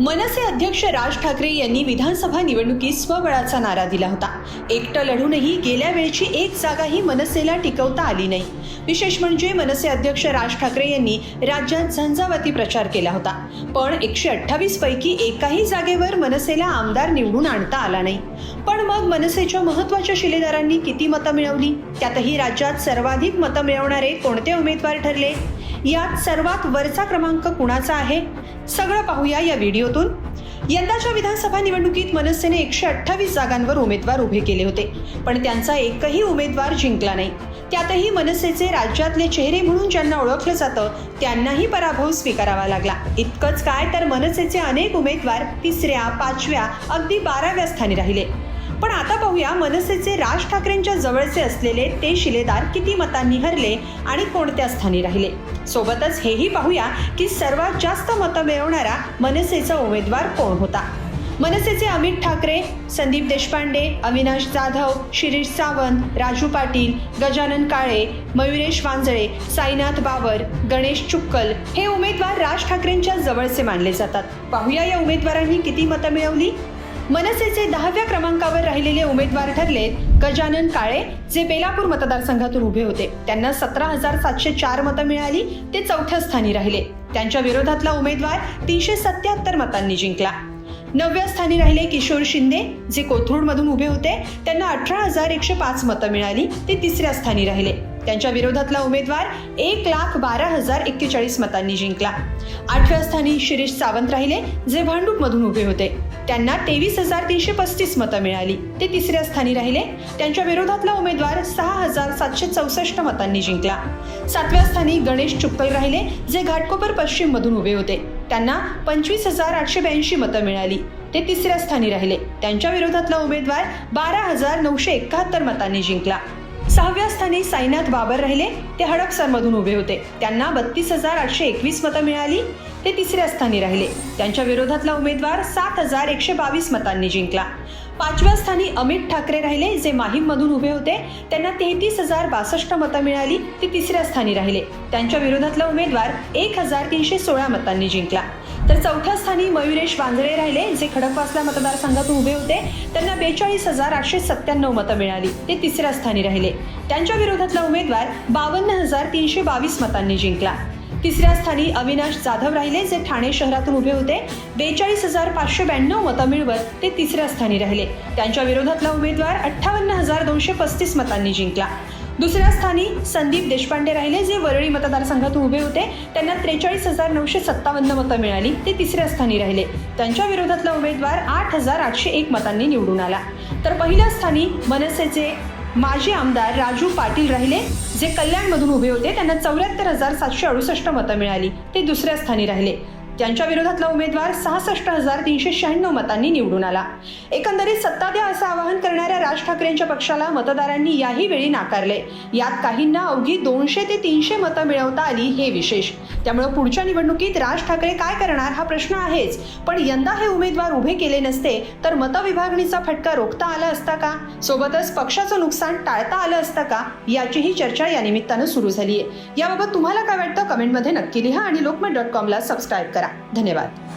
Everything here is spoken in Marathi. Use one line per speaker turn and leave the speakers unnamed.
मनसे अध्यक्ष राज ठाकरे यांनी विधानसभा निवडणुकीत स्वबळाचा नारा दिला होता. एकटं लढूनही गेल्या वेळची एक जागाही मनसेला टिकवता आली नाही. विशेष म्हणजे मनसे अध्यक्ष राज ठाकरे यांनी राज्यात झंझावाती प्रचार केला होता. पण एकशे अठ्ठावीस पैकी एकाही जागेवर मनसेला आमदार निवडून आणता आला नाही. पण मग मनसेच्या महत्त्वाच्या शिलेदारांनी किती मतं मिळवली? त्यातही राज्यात सर्वाधिक मतं मिळवणारे कोणते उमेदवार ठरले? यात सर्वात वरचा क्रमांक कुणाचा आहे? सगळं पाहूया या व्हिडिओतून. यंदाच्या विधानसभा निवडणुकीत मनसेने एकशे अठ्ठावीस जागांवर उमेदवार उभे केले होते पण त्यांचा एकही उमेदवार जिंकला नाही. त्यातही मनसेचे राज्यातले चेहरे म्हणून ज्यांना ओळखलं जातं त्यांनाही पराभव स्वीकारावा लागला. इतकंच काय तर मनसेचे अनेक उमेदवार तिसऱ्या पाचव्या अगदी बाराव्या स्थानी राहिले. पण आता पाहूया मनसेचे राज ठाकरेंच्या जवळचे असलेले ते शिलेदार किती मतांनी हरले आणि कोणत्या स्थानी राहिले? सोबतच हेही पाहूया की सर्वात जास्त मतं मिळवणारा मनसेचा उमेदवार कोण होता? मनसेचे अमित ठाकरे संदीप देशपांडे अविनाश जाधव शिरीष सावंत राजू पाटील गजानन काळे मयुरेश वांजळे साईनाथ बाबर गणेश चुक्कल हे उमेदवार राज ठाकरेंच्या जवळचे मानले जातात. पाहूया या उमेदवारांनी किती मतं मिळवली? मनसेचे दहाव्या क्रमांकावर राहिलेले उमेदवार ठरले गजानन काळे जे बेलापूर मतदारसंघातून उभे होते. त्यांना सतरा हजार सातशे चार मतं मिळाली ते चौथ्या स्थानी राहिले. त्यांच्या विरोधातला उमेदवार तीनशे सत्याहत्तर मतांनी जिंकला. नवव्या स्थानी राहिले किशोर शिंदे जे कोथरूडमधून उभे होते. त्यांना अठरा हजार एकशे पाच मतं मिळाली ते तिसऱ्या स्थानी राहिले. त्यांच्या विरोधातला उमेदवार एक लाख बारा हजार एक्केचाळीस मतांनी जिंकला. आठव्या स्थानी शिरीष सावंत राहिले जे भांडूपमधून उभे होते. त्यांना तेवीस हजार तीनशे पस्तीस मतं मिळाली. ते तिसऱ्या स्थानी राहिले. त्यांच्या विरोधातला उमेदवार सहा हजार सातशे चौसष्ट मतांनी जिंकला. सातव्या स्थानी गणेश चुक्कल राहिले जे घाटकोपर पश्चिम मधून उभे होते. त्यांना पंचवीस हजार आठशे ब्याऐंशी मतं मिळाली. ते तिसऱ्या स्थानी राहिले. त्यांच्या विरोधातला उमेदवार बारा हजार नऊशे एकाहत्तर मतांनी जिंकला. सहाव्या स्थानी साईनाथ बाबर राहिले. ते हडपसरमधून उभे होते. त्यांना बत्तीस हजार आठशे एकवीस मतं मिळाली. ते तिसऱ्या स्थानी राहिले. त्यांच्या विरोधातला उमेदवार सात हजार एकशे बावीस मतांनी जिंकला. पाचव्या स्थानी अमित ठाकरे राहिले जे माहीममधून उभे होते. त्यांना तेहतीस हजार बासष्ट मतं मिळाली. ते तिसऱ्या स्थानी राहिले. त्यांच्या विरोधातला उमेदवार एक हजार तीनशे सोळा मतांनी जिंकला. तर चौथ्या स्थानी मयुरेश वांजळे राहिले. जे खडकवासला मतदारसंघातून उभे होते. त्यांना बेचाळीस हजार आठशे सत्त्याण्णव मतं मिळाली. ते तिसऱ्या स्थानी राहिले. त्यांच्या विरोधातला उमेदवार बावन्न हजार तीनशे बावीस मतांनी जिंकला. तिसऱ्या स्थानी अविनाश जाधव राहिले जे ठाणे शहरातून उभे होते. बेचाळीस हजार पाचशे ब्याण्णव मतं मिळवत ते तिसऱ्या स्थानी राहिले. त्यांच्या विरोधातला उमेदवार अठ्ठावन्न हजार दोनशे पस्तीस मतांनी जिंकला. दुसऱ्या स्थानी संदीप देशपांडे राहिले जे वरळी मतदारसंघातून उभे होते. त्यांना त्रेचाळीस हजार नऊशे सत्तावन्न मतं मिळाली. ते तिसऱ्या स्थानी राहिले. त्यांच्या विरोधातला उमेदवार आठ हजार आठशे एक मतांनी निवडून आला. तर पहिल्या स्थानी मनसेचे माजी आमदार राजू पाटील राहिले जे कल्याणमधून उभे होते. त्यांना चौऱ्याहत्तर हजार सातशे अडुसष्ट मतं मिळाली. ते दुसऱ्या स्थानी राहिले. त्यांच्या विरोधातला उमेदवार सहासष्ट हजार तीनशे शहाण्णव मतांनी निवडून आला. एकंदरीत सत्ता द्या असं आवाहन करणाऱ्या राज ठाकरेंच्या पक्षाला मतदारांनी याही वेळी नाकारले. यात काहींना अवघी दोनशे ते तीनशे मतं मिळवता आली हे विशेष. त्यामुळे पुढच्या निवडणुकीत राज ठाकरे काय करणार हा प्रश्न आहेच. पण यंदा हे उमेदवार उभे केले नसते तर मतविभागणीचा फटका रोखता आला असता का? सोबतच पक्षाचं नुकसान टाळता आलं असतं का? याचीही चर्चा या निमित्तानं सुरू झाली आहे याबाबत तुम्हाला काय वाटतं? कमेंटमध्ये नक्की लिहा आणि लोकमत डॉट कॉमला सबस्क्राईब करा. धन्यवाद.